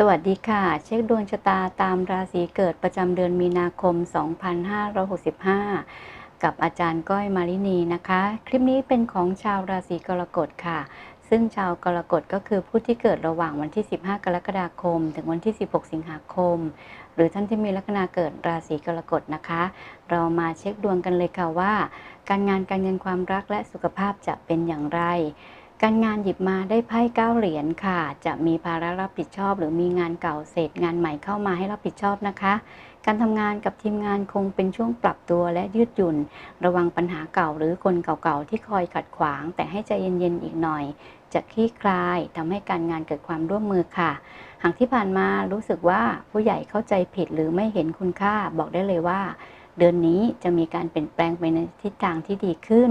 สวัสดีค่ะ เช็คดวงชะตาตามราศีเกิดประจำเดือนมีนาคม 2565 กับอาจารย์ก้อยมารินีนะคะ คลิปนี้เป็นของชาวราศีกรกฎค่ะ ซึ่งชาวกรกฎก็คือผู้ที่เกิดระหว่างวันที่ 15 กรกฎาคม ถึงวันที่ 16 สิงหาคม หรือท่านที่มีลัคนาเกิดราศีกรกฎนะคะ เรามาเช็คดวงกันเลยค่ะว่า การงานการเงินความรักและสุขภาพจะเป็นอย่างไร การงานหยิบมาได้ไพ่เก้าเหรียญค่ะ จะมีภาระรับผิดชอบ หรือมีงานเก่าเสร็จงานใหม่เข้ามาให้รับผิดชอบนะคะ การทำงานกับทีมงานคงเป็นช่วงปรับตัวและยืดหยุ่น ระวังปัญหาเก่าหรือคนเก่าๆที่คอยขัดขวาง แต่ให้ใจเย็นๆอีกหน่อย จะคลี่คลายทำให้การงานเกิดความร่วมมือค่ะ หากที่ผ่านมารู้สึกว่าผู้ใหญ่เข้าใจผิดหรือไม่เห็นคุณค่าบอกได้เลยว่า เดือนนี้จะมีการเปลี่ยนแปลงไปในทิศทางที่ดีขึ้น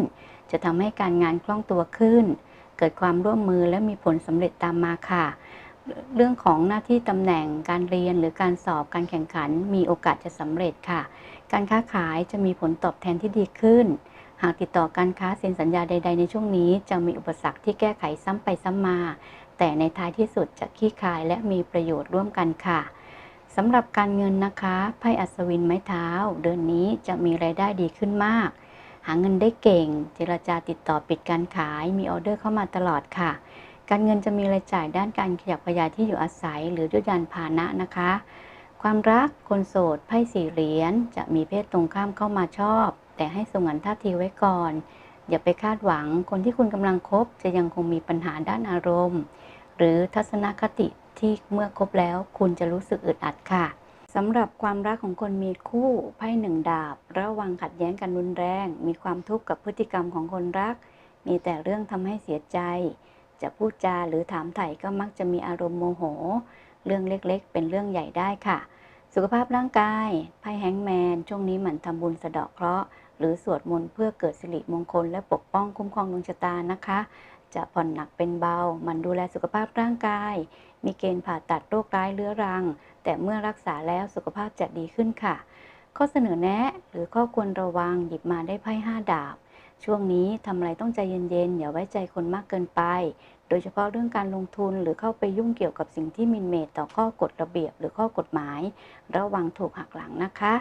จะทำให้การงานคล่องตัวขึ้น เกิดความร่วมมือและมีผลสำเร็จตามมาค่ะ เรื่องของหน้าที่ตำแหน่งการเรียนหรือการสอบการแข่งขัน มีโอกาสจะสำเร็จค่ะ การค้าขายจะมีผลตอบแทนที่ดีขึ้น หากติดต่อการค้าเซ็นสัญญาใด ๆ ในช่วงนี้ จะมีอุปสรรคที่แก้ไขซ้ำไปซ้ำมา แต่ในท้ายที่สุดจะคลี่คลายและมีประโยชน์ร่วมกันค่ะสำหรับการเงินนะคะ ไพ่อัศวินไม้เท้า เดือนนี้จะมีรายได้ดีขึ้นมาก หาเงินได้เก่ง เจรจาติดต่อปิดการขาย มีออเดอร์เข้ามาตลอดค่ะ การเงินจะมีรายจ่ายด้านการขยับขยายที่อยู่อาศัย หรือด้วยยานพาหนะนะคะ ความรักคนโสดไพ่สี่เหรียญจะมีเพศตรงข้ามเข้ามาชอบ แต่ให้สงวนท่าทีไว้ก่อน อย่าไปคาดหวังคนที่คุณกำลังคบจะยังคงมีปัญหาด้านอารมณ์ หรือทัศนคติที่เมื่อคบแล้วคุณจะรู้สึกอึดอัดค่ะ สำหรับความรักของคนมีคู่ไพ่หนึ่งดาบ ระวังขัดแย้งกันรุนแรง มีความทุกข์กับพฤติกรรมของคนรัก มีแต่เรื่องทำให้เสียใจ จะพูดจาหรือถามไถ่ก็มักจะมีอารมณ์โมโห เรื่องเล็กๆ เป็นเรื่องใหญ่ได้ค่ะ สุขภาพร่างกายไพ่แฮงแมน ช่วงนี้หมั่นทำบุญสะเดาะเคราะห์หรือสวดมนต์เพื่อเกิดสิริมงคลและปกป้องคุ้มครองดวงชะตานะคะ จะผ่อนหนักเป็นเบา มันดูแลสุขภาพร่างกาย มีเกณฑ์ผ่าตัดโรคร้ายเรื้อรัง แต่เมื่อรักษาแล้วสุขภาพจะดีขึ้นค่ะ ข้อเสนอแนะหรือข้อควรระวังหยิบมาได้ไพ่ห้าดาบ ช่วงนี้ทำอะไรต้องใจเย็นๆ อย่าไว้ใจคนมากเกินไป โดยเฉพาะเรื่องการลงทุนหรือเข้าไปยุ่งเกี่ยวกับสิ่งที่มินเมตต่อข้อกฎระเบียบหรือข้อกฎหมาย ระวังถูกหักหลังนะคะ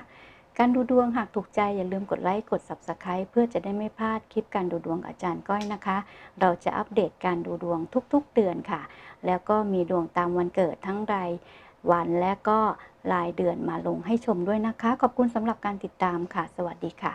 การดูดวงหากถูกใจอย่าลืมกดไลค์กด Subscribe เพื่อจะได้ไม่พลาดคลิปการดูดวงอาจารย์ก้อยนะคะ เราจะอัปเดตการดูดวงทุกๆ เดือนค่ะ แล้วก็มีดวงตามวันเกิดทั้งรายวันและก็รายเดือนมาลงให้ชมด้วยนะคะ ขอบคุณสำหรับการติดตามค่ะ สวัสดีค่ะ